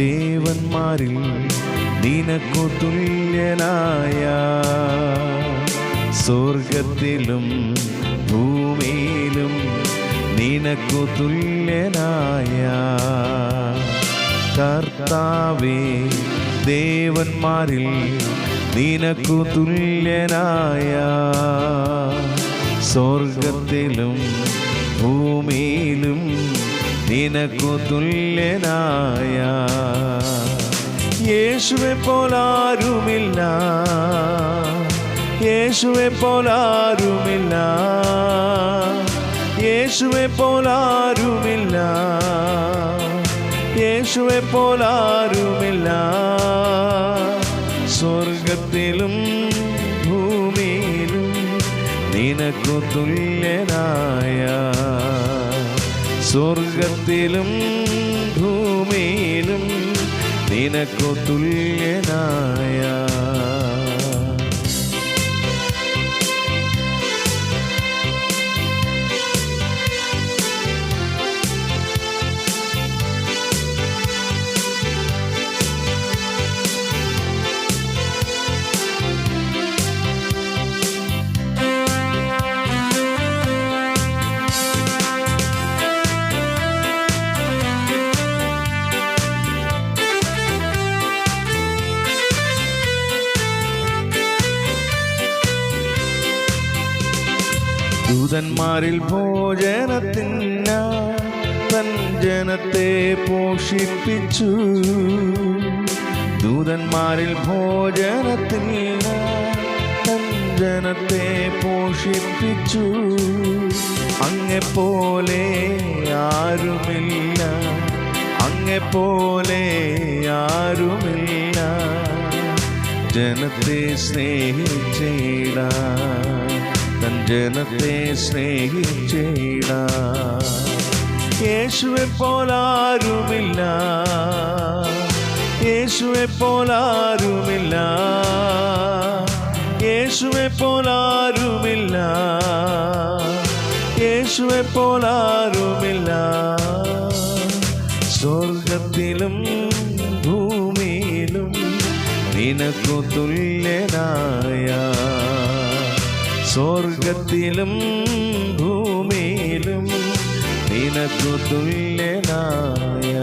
ദേവന്മാരിൽ നിനക്കു തുല്യനായ സ്വർഗത്തിലും ഭൂമിയിലും നിനക്കു തുല്യനായ കർത്താവേ ദേവന്മാരിൽ നിനക്കു തുല്യനായ സ്വർഗത്തിലും ഭൂമിയിലും നിനക്കു തുല്യനായ യേശുവെ പോലാരുമില്ല യേശുവെ പോലാരുമില്ല യേശുവെ പോലാരുമില്ല യേശുവെ പോലാരുമില്ല സ്വർഗത്തിലും ഭൂമിയിലും നിനക്കു തുല്യനായ സ്വർഗത്തിലും ഭൂമിയിലും നിനക്കു ദൂതന്മാരിൽ ഭോജനത്തിന് തൻ ജനത്തെ പോഷിപ്പിച്ചു. ദൂതന്മാരിൽ ഭോജനത്തിന് തൻ ജനത്തെ പോഷിപ്പിച്ചു. അങ്ങെപ്പോലെ ആരുമില്ല അങ്ങെപ്പോലെ ആരുമില്ല. ജനത്തെ സ്നേഹിച്ചിടാൻ തൻ ജനത്തെ സ്നേഹിച്ചിട. യേശുവെ പോലാരുമില്ല യേശുവെ പോലാരുമില്ല യേശുവെ പോലാരുമില്ല യേശുവെ പോലാരുമില്ല സ്വർഗത്തിലും ഭൂമിയിലും നിനക്കു തുല്യനായ സ്വർഗത്തിലും ഭൂമിയിലും നിനക്കു തുല്യനായ.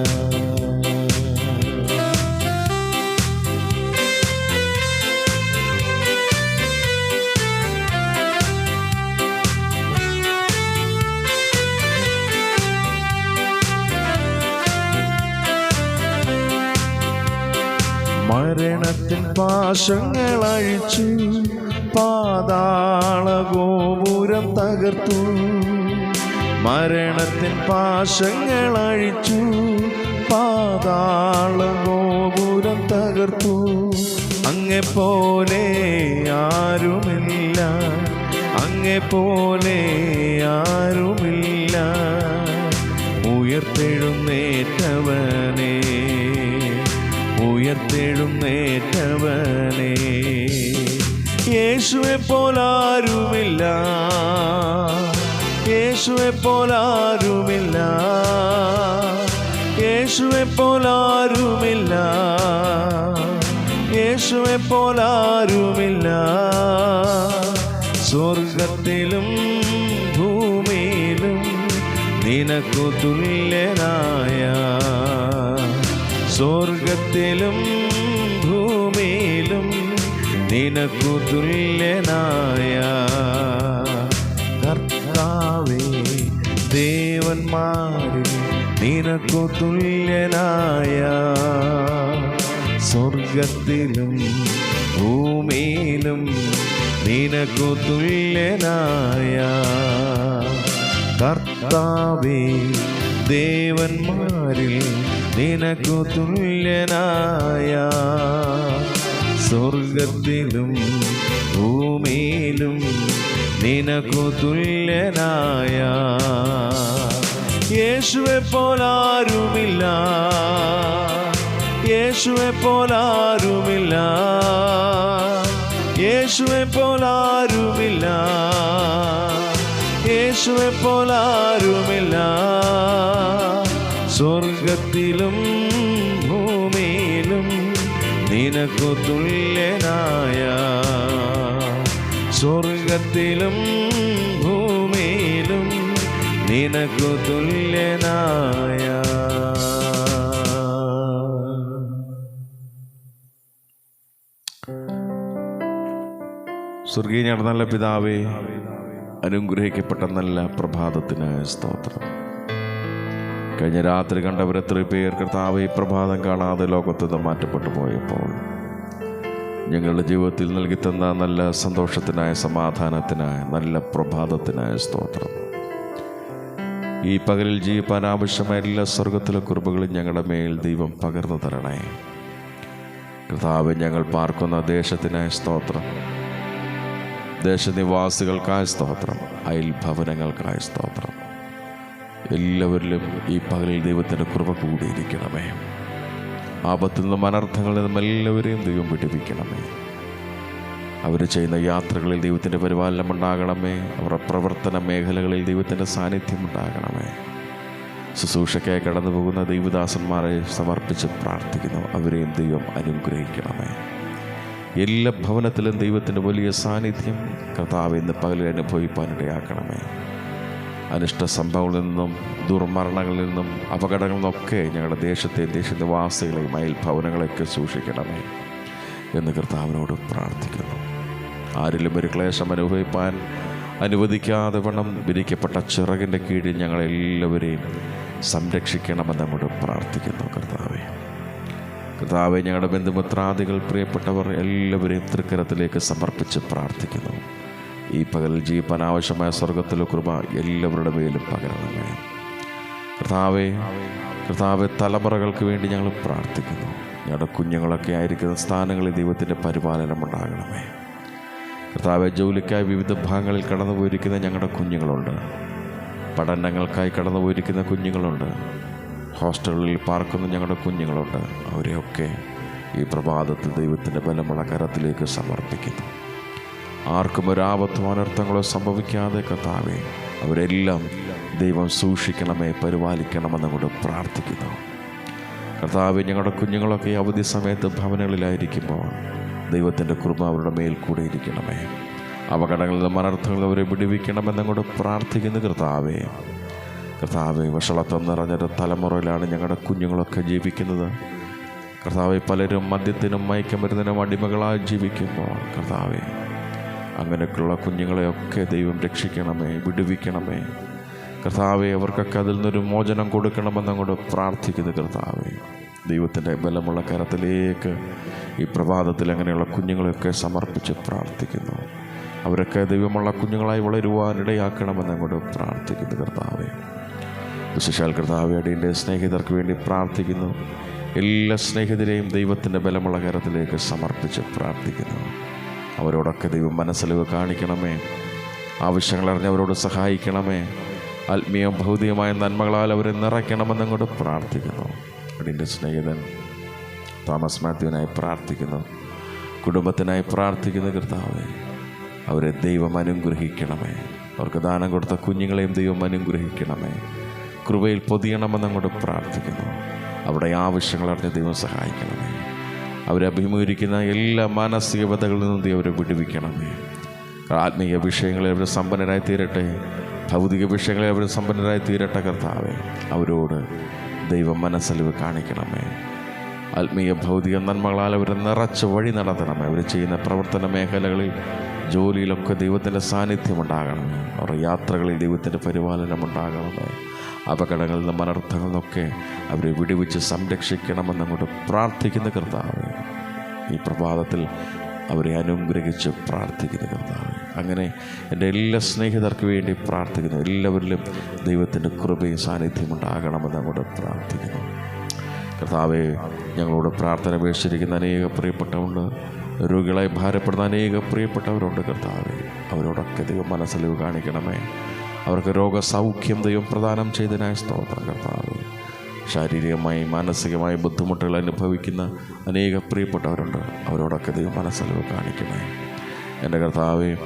മരണത്തിൻ പാശങ്ങൾ അഴിച്ചു പാതാള ഗോപുരം തകർത്തു. മരണത്തിൻ പാശങ്ങൾ അഴിച്ചു. പാതാള ഗോപുരം തകർത്തു. അങ്ങെ പോലെ ആരുമില്ല. അങ്ങെ പോലെ ആരുമില്ല. ഉയർത്തെഴുന്നേറ്റവനേ ഉയർത്തെഴുന്നേറ്റവനേ. യേശുവെ പോലാരുമില്ല യേശുവെ പോലാരുമില്ല യേശുവെ പോലാരുമില്ല യേശുവെ പോലാരുമില്ല സ്വർഗത്തിലും ഭൂമിയിലും നിനക്കു തുല്യനായ സ്വർഗത്തിലും നിനക്കു തുല്യനായ കർത്താവേ ദേവന്മാരിൽ നിനക്കു തുല്യനായ സ്വർഗത്തിലും ഭൂമിയിലും നിനക്കു തുല്യനായ കർത്താവേ ദേവന്മാരിൽ നിനക്കു തുല്യനായ സ്വർഗത്തിലും ഭൂമിയിലും നിനക്കു തുല്യനായ യേശുവെ പോലാരുമില്ല യേശുവെ പോലാരുമില്ല യേശുവെ പോലാരുമില്ല യേശുവെ പോലാരുമില്ല സ്വർഗത്തിലും നിനക്കു തുല്യനായ സ്വർഗത്തിലും ഭൂമിയിലും നിനക്കു തുല്യനായ സ്വർഗീയ നല്ല പിതാവേ അനുഗ്രഹിക്കപ്പെട്ട നല്ല പ്രഭാതത്തിന് സ്തോത്രം. കഴിഞ്ഞ രാത്രി കണ്ടവരെത്ര പേർ കർത്താവ് ഈ പ്രഭാതം കാണാതെ ലോകത്ത് നിന്ന് മാറ്റപ്പെട്ടു പോയപ്പോൾ ഞങ്ങളുടെ ജീവിതത്തിൽ നൽകി തന്ന നല്ല സന്തോഷത്തിനായ സമാധാനത്തിനായ നല്ല പ്രഭാതത്തിനായ സ്തോത്രം. ഈ പകലിൽ ജീവിപ്പാൻ ആവശ്യമായ എല്ലാ സ്വർഗത്തിലെ കുറിപ്പുകളും ഞങ്ങളുടെ മേൽ ദൈവം പകർന്നു തരണേ. കർത്താവ് ഞങ്ങൾ പാർക്കുന്ന ദേശത്തിനായ സ്തോത്രം. ദേശനിവാസികൾക്കായ സ്തോത്രം. അയൽ ഭവനങ്ങൾക്കായ സ്തോത്രം. എല്ലാവരിലും ഈ പകലിൽ ദൈവത്തിന്റെ കൃപ കൂടിയിരിക്കണമേ. ആപത്തിൽ നിന്നും അനർത്ഥങ്ങളിൽ നിന്നും എല്ലാവരെയും ദൈവം വിടുവിക്കണമേ. അവർ ചെയ്യുന്ന യാത്രകളിൽ ദൈവത്തിന്റെ പരിപാലനം ഉണ്ടാകണമേ. അവരുടെ പ്രവർത്തന മേഖലകളിൽ ദൈവത്തിന്റെ സാന്നിധ്യം ഉണ്ടാകണമേ. ശുശ്രൂഷയ്ക്കായി കടന്നു പോകുന്ന ദൈവദാസന്മാരെ സമർപ്പിച്ച് പ്രാർത്ഥിക്കുന്നു. അവരെയും ദൈവം അനുഗ്രഹിക്കണമേ. എല്ലാ ഭവനത്തിലും ദൈവത്തിന്റെ വലിയ സാന്നിധ്യം കർത്താവ് ഇന്ന് പകലിൽ അനുഭവിപ്പാനിടയാക്കണമേ. അനിഷ്ട സംഭവങ്ങളിൽ നിന്നും ദുർമരണങ്ങളിൽ നിന്നും അപകടങ്ങളിൽ നിന്നൊക്കെ ഞങ്ങളുടെ ദേശത്തെ ദേശനിവാസികളെയും അയൽ ഭവനങ്ങളെയൊക്കെ സൂക്ഷിക്കണമേ എന്ന് കർത്താവിനോട് പ്രാർത്ഥിക്കുന്നു. ആരിലും ഒരു ക്ലേശം അനുഭവിപ്പാൻ അനുവദിക്കാതെ വണ്ണം വിരിക്കപ്പെട്ട ചിറകിന്റെ കീഴിൽ ഞങ്ങളെല്ലാവരെയും സംരക്ഷിക്കണമെന്ന് അങ്ങോട്ട് പ്രാർത്ഥിക്കുന്നു കർത്താവെ. കർത്താവെ ഞങ്ങളുടെ ബന്ധുമിത്രാദികൾ പ്രിയപ്പെട്ടവർ എല്ലാവരെയും തൃക്കരത്തിലേക്ക് സമർപ്പിച്ച് പ്രാർത്ഥിക്കുന്നു. ഈ പകലിൽ ജീവിപ്പാൻ ആവശ്യമായ സ്വർഗത്തിലെ കൃപ എല്ലാവരുടെ മേലും പകരണമേ കർത്താവെ കർത്താവെ തലമുറകൾക്ക് വേണ്ടി ഞങ്ങൾ പ്രാർത്ഥിക്കുന്നു. ഞങ്ങളുടെ കുഞ്ഞുങ്ങളൊക്കെ ആയിരിക്കുന്ന സ്ഥാനങ്ങളിൽ ദൈവത്തിന്റെ പരിപാലനം ഉണ്ടാകണമേ. കർത്താവെ ജോലിക്കായി വിവിധ ഭാഗങ്ങളിൽ കടന്നു പോയിരിക്കുന്ന ഞങ്ങളുടെ കുഞ്ഞുങ്ങളുണ്ട്. പഠനങ്ങൾക്കായി കടന്നു പോയിരിക്കുന്ന കുഞ്ഞുങ്ങളുണ്ട്. ഹോസ്റ്റലുകളിൽ പാർക്കുന്ന ഞങ്ങളുടെ കുഞ്ഞുങ്ങളുണ്ട്. അവരെയൊക്കെ ഈ പ്രഭാതത്തിൽ ദൈവത്തിന്റെ ബലമുള്ള കരത്തിലേക്ക് സമർപ്പിക്കുന്നു. ആർക്കും ഒരു അനർത്ഥങ്ങളോ സംഭവിക്കാതെ കർത്താവെ അവരെല്ലാം ദൈവം സൂക്ഷിക്കണമേ പരിപാലിക്കണമെന്ന് കൊണ്ട് പ്രാർത്ഥിക്കുന്നു. കർത്താവ് ഞങ്ങളുടെ കുഞ്ഞുങ്ങളൊക്കെ അവധി സമയത്ത് ഭവനങ്ങളിലായിരിക്കുമ്പോൾ ദൈവത്തിന്റെ കൃപ അവരുടെ മേൽ കൂടെ ഇരിക്കണമേ. അപകടങ്ങളിൽ നിന്നും അനർത്ഥങ്ങളിൽ അവരെ വിടുവിക്കണമെന്നങ്ങോട്ട് പ്രാർത്ഥിക്കുന്നു കർത്താവേ. കർത്താവെ വഷളത്വം നിറഞ്ഞൊരു തലമുറയിലാണ് ഞങ്ങളുടെ കുഞ്ഞുങ്ങളൊക്കെ ജീവിക്കുന്നത്. കർത്താവെ പലരും മദ്യത്തിനും മയക്കമരുന്നിനും അടിമകളായി ജീവിക്കുമ്പോൾ കർത്താവെ അങ്ങനെയൊക്കെയുള്ള കുഞ്ഞുങ്ങളെയൊക്കെ ദൈവം രക്ഷിക്കണമേ വിടുവിക്കണമേ. കർത്താവെ അവർക്കൊക്കെ അതിൽ നിന്നൊരു മോചനം കൊടുക്കണമെന്നങ്ങോട്ട് പ്രാർത്ഥിക്കുന്നു കർത്താവെ. ദൈവത്തിന്റെ ബലമുള്ള കരത്തിലേക്ക് ഈ പ്രഭാതത്തിൽ അങ്ങനെയുള്ള കുഞ്ഞുങ്ങളെയൊക്കെ സമർപ്പിച്ച് പ്രാർത്ഥിക്കുന്നു. അവരൊക്കെ ദൈവമുള്ള കുഞ്ഞുങ്ങളായി വളരുവാനിടയാക്കണമെന്ന് അങ്ങോട്ട് പ്രാർത്ഥിക്കുന്നു കർത്താവെ. വിശേഷാൽ കർത്താവെ അടിയന്റെ സ്നേഹിതർക്ക് വേണ്ടി പ്രാർത്ഥിക്കുന്നു. എല്ലാ സ്നേഹിതരെയും ദൈവത്തിന്റെ ബലമുള്ള കരത്തിലേക്ക് സമർപ്പിച്ച് പ്രാർത്ഥിക്കുന്നു. അവരോടൊക്കെ ദൈവം മനസ്സിലവ് കാണിക്കണമേ. ആവശ്യങ്ങൾ അറിഞ്ഞവരോട് സഹായിക്കണമേ. ആത്മീയവും ഭൗതികമായ നന്മകളാൽ അവരെ നിറയ്ക്കണമെന്ന് അങ്ങോട്ട് പ്രാർത്ഥിക്കുന്നു. അടിന്റെ സ്നേഹിതൻ തോമസ് മാത്യുവിനായി പ്രാർത്ഥിക്കുന്നു. കുടുംബത്തിനായി പ്രാർത്ഥിക്കുന്ന കർത്താവെ. അവരെ ദൈവം അനുഗ്രഹിക്കണമേ. അവർക്ക് ദാനം കൊടുത്ത കുഞ്ഞുങ്ങളെയും ദൈവം അനുഗ്രഹിക്കണമേ. കൃപയിൽ പൊതിയണമെന്ന് അങ്ങോട്ട് പ്രാർത്ഥിക്കുന്നു. അവിടെ ആവശ്യങ്ങൾ അറിഞ്ഞ് ദൈവം സഹായിക്കണമേ. അവരെ അഭിമുഖീകരിക്കുന്ന എല്ലാ മാനസികതകളിൽ നിന്നും ദൈവം അവരെ വിടുവിക്കണമേ. ആത്മീയ വിഷയങ്ങളെ അവർ സമ്പന്നരായി തീരട്ടെ. ഭൗതിക വിഷയങ്ങളെ അവർ സമ്പന്നരായി തീരട്ടെ കർത്താവെ. അവരോട് ദൈവം മനസ്സലിവ് കാണിക്കണമേ. ആത്മീയ ഭൗതിക നന്മകളാൽ അവരെ നിറച്ച് വഴി നടത്തണമേ. അവർ ചെയ്യുന്ന പ്രവർത്തന മേഖലകളിൽ ജോലിയിലൊക്കെ ദൈവത്തിന്റെ സാന്നിധ്യം ഉണ്ടാകണമേ. അവരുടെ യാത്രകളിൽ ദൈവത്തിന്റെ പരിപാലനം ഉണ്ടാകണമേ. അപകടങ്ങളിൽ നിന്നും അനർത്ഥങ്ങളിൽ നിന്നൊക്കെ അവരെ വിടുവിച്ച് സംരക്ഷിക്കണമെന്ന് അങ്ങോട്ട് പ്രാർത്ഥിക്കുന്ന കർത്താവ്. ഈ പ്രഭാതത്തിൽ അവരെ അനുഗ്രഹിച്ച് പ്രാർത്ഥിക്കുന്ന കർത്താവ്. അങ്ങനെ എന്റെ എല്ലാ സ്നേഹിതർക്ക് വേണ്ടി പ്രാർത്ഥിക്കുന്നു. എല്ലാവരിലും ദൈവത്തിന്റെ കൃപയും സാന്നിധ്യം ഉണ്ടാകണമെന്ന് അങ്ങോട്ട് പ്രാർത്ഥിക്കുന്നു. കർത്താവെ ഞങ്ങളോട് പ്രാർത്ഥന അപേക്ഷിച്ചിരിക്കുന്ന അനേക പ്രിയപ്പെട്ടവരുണ്ട്. രോഗികളായി ഭാരപ്പെടുന്ന അനേക പ്രിയപ്പെട്ടവരുണ്ട് കർത്താവെ. അവരോടൊക്കെ ദൈവം മനസ്സലിവ് കാണിക്കണമേ. അവർക്ക് രോഗസൗഖ്യം ദൈവം പ്രദാനം ചെയ്തതിനായ സ്തോത്രം കർത്താവ്. ശാരീരികമായി മാനസികമായി ബുദ്ധിമുട്ടുകൾ അനുഭവിക്കുന്ന അനേക പ്രിയപ്പെട്ടവരുണ്ട്. അവരോടൊക്കെ ദൈവം മനസ്സിലോ കാണിക്കണേ എന്റെ കർത്താവെ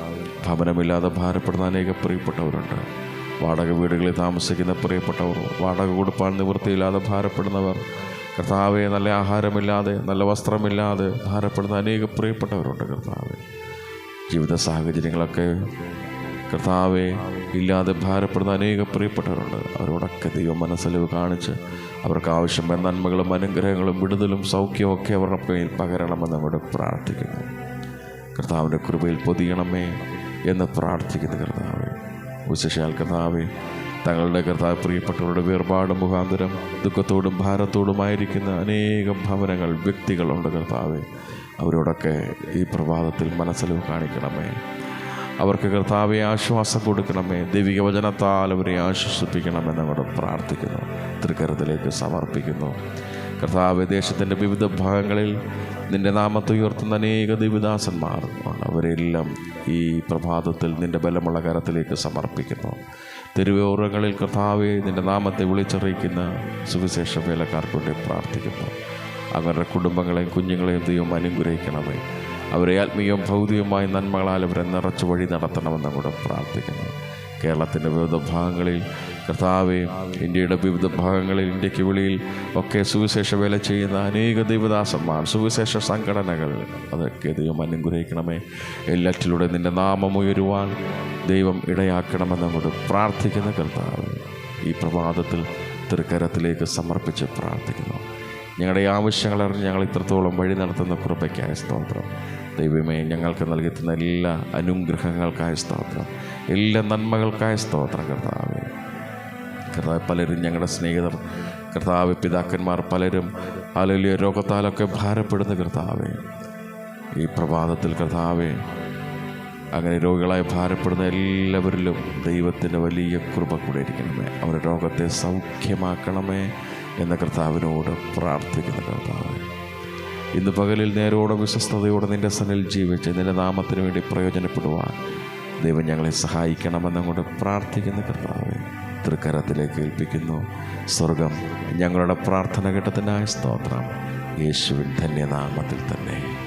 ഭവനമില്ലാതെ ഭാരപ്പെടുന്ന അനേക പ്രിയപ്പെട്ടവരുണ്ട്. വാടക വീടുകളിൽ താമസിക്കുന്ന പ്രിയപ്പെട്ടവർ വാടക കൊടുപ്പാൻ നിവൃത്തിയില്ലാതെ ഭാരപ്പെടുന്നവർ കർത്താവെ നല്ല ആഹാരമില്ലാതെ നല്ല വസ്ത്രമില്ലാതെ ഭാരപ്പെടുന്ന അനേക പ്രിയപ്പെട്ടവരുണ്ട് കർത്താവെ. ജീവിത സാഹചര്യങ്ങളൊക്കെ കർത്താവെ ഇല്ലാതെ ഭാരപ്പെടുന്ന അനേക പ്രിയപ്പെട്ടവരുണ്ട്. അവരോടൊക്കെ ദൈവം മനസ്സലിവ് കാണിച്ച് അവർക്ക് ആവശ്യമായ നന്മകളും അനുഗ്രഹങ്ങളും വിടുതലും സൗഖ്യവും ഒക്കെ അവരുടെ പേരിൽ പകരണമെന്ന് അവിടെ പ്രാർത്ഥിക്കുന്നു. കർത്താവിന്റെ കൃപയിൽ പൊതിയണമേ എന്ന് പ്രാർത്ഥിക്കുന്നു കർത്താവെ. വിശേഷാൽ കർത്താവെ തങ്ങളുടെ കർത്താവ് പ്രിയപ്പെട്ടവരുടെ വേർപാട് മുഖാന്തരം ദുഃഖത്തോടും ഭാരത്തോടുമായിരിക്കുന്ന അനേകം ഭവനങ്ങൾ വ്യക്തികളുണ്ട് കർത്താവെ. അവരോടൊക്കെ ഈ പ്രഭാതത്തിൽ മനസ്സലിവ് കാണിക്കണമേ. അവർക്ക് കർത്താവെ ആശ്വാസം കൊടുക്കണമേ. ദൈവിക വചനത്താൽ അവരെ ആശ്വസിപ്പിക്കണമെന്ന് അവിടെ പ്രാർത്ഥിക്കുന്നു. തൃക്കരത്തിലേക്ക് സമർപ്പിക്കുന്നു. കർത്താവ് ദേശത്തിന്റെ വിവിധ ഭാഗങ്ങളിൽ നിന്റെ നാമത്തെ ഉയർത്തുന്ന അനേക ദൈവദാസന്മാർ അവരെല്ലാം ഈ പ്രഭാതത്തിൽ നിന്റെ ബലമുള്ള കരത്തിലേക്ക് സമർപ്പിക്കുന്നു. തെരുവോറങ്ങളിൽ കർത്താവെ നിന്റെ നാമത്തെ വിളിച്ചറിയിക്കുന്ന സുവിശേഷ വേലക്കാർക്ക് പ്രാർത്ഥിക്കുന്നു. അവരുടെ കുടുംബങ്ങളെയും കുഞ്ഞുങ്ങളെയും ദൈവം അനുഗ്രഹിക്കണമേ. അവരെ ആത്മീയവും ഭൗതികവുമായ നന്മകളാൽ അവരെ നിറച്ച് വഴി നടത്തണമെന്ന് കൂടെ പ്രാർത്ഥിക്കുന്നു. കേരളത്തിന്റെ വിവിധ ഭാഗങ്ങളിൽ കർത്താവെ ഇന്ത്യയുടെ വിവിധ ഭാഗങ്ങളിൽ ഇന്ത്യയ്ക്ക് വെളിയിൽ ഒക്കെ സുവിശേഷ വേല ചെയ്യുന്ന അനേക ദൈവദാസന്മാർ സുവിശേഷ സംഘടനകൾ അതൊക്കെ ദൈവം അനുഗ്രഹിക്കണമേ. എല്ലാറ്റിലൂടെ നിന്റെ നാമം ഉയരുവാൻ ദൈവം ഇടയാക്കണമെന്ന് അങ്ങോട്ട് പ്രാർത്ഥിക്കുന്ന കർത്താവ് ഈ പ്രഭാതത്തിൽ തൃക്കരത്തിലേക്ക് സമർപ്പിച്ച് പ്രാർത്ഥിക്കുന്നു. ഞങ്ങളുടെ ആവശ്യങ്ങളറിഞ്ഞ് ഞങ്ങൾ ഇത്രത്തോളം വഴി നടത്തുന്ന കൃപയ്ക്കായ സ്തോത്രം. ദൈവമേ ഞങ്ങൾക്ക് നൽകുന്ന എല്ലാ അനുഗ്രഹങ്ങൾക്കായ സ്തോത്രം. എല്ലാ നന്മകൾക്കായ സ്തോത്രം കർത്താവേ. കർത്താവ് പലരും ഞങ്ങളുടെ സ്നേഹിതർ കർത്താവ് പിതാക്കന്മാർ പലരും അലലിയ രോഗത്താലൊക്കെ ഭാരപ്പെടുന്ന കർത്താവേ. ഈ പ്രഭാതത്തിൽ കർത്താവേ അങ്ങനെ രോഗികളായി ഭാരപ്പെടുന്ന എല്ലാവരിലും ദൈവത്തിന്റെ വലിയ കൃപ കൂടെ ഇരിക്കണമേ. അവരുടെ രോഗത്തെ സൗഖ്യമാക്കണമേ എന്ന കർത്താവിനോട് പ്രാർത്ഥിക്കുന്ന കർത്താവ്. ഇന്ന് പകലിൽ നേരോടെ വിശ്വസ്തയോടെ നിന്റെ സനിൽ ജീവിച്ച് നിന്റെ നാമത്തിന് വേണ്ടി പ്രയോജനപ്പെടുവാൻ ദൈവം ഞങ്ങളെ സഹായിക്കണമെന്നങ്ങോട്ട് പ്രാർത്ഥിക്കുന്ന കർത്താവെ തൃക്കരത്തിലേക്ക് ഏൽപ്പിക്കുന്നു. സ്വർഗം ഞങ്ങളുടെ പ്രാർത്ഥന ഘട്ടത്തിനായ സ്തോത്രം. യേശുവിൻ ധന്യനാമത്തിൽ തന്നെ.